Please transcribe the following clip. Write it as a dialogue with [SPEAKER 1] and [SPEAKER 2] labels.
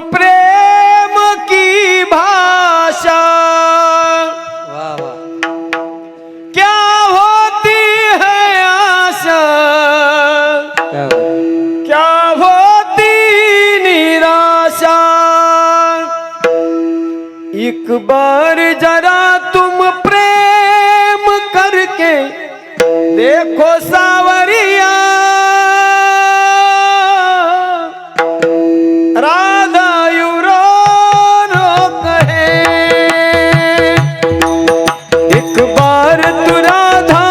[SPEAKER 1] प्रेम की भाषा। क्या होती है आशा? क्या होती निराशा? एक बार जरा तुम प्रेम करके देखो सा ভক্তরা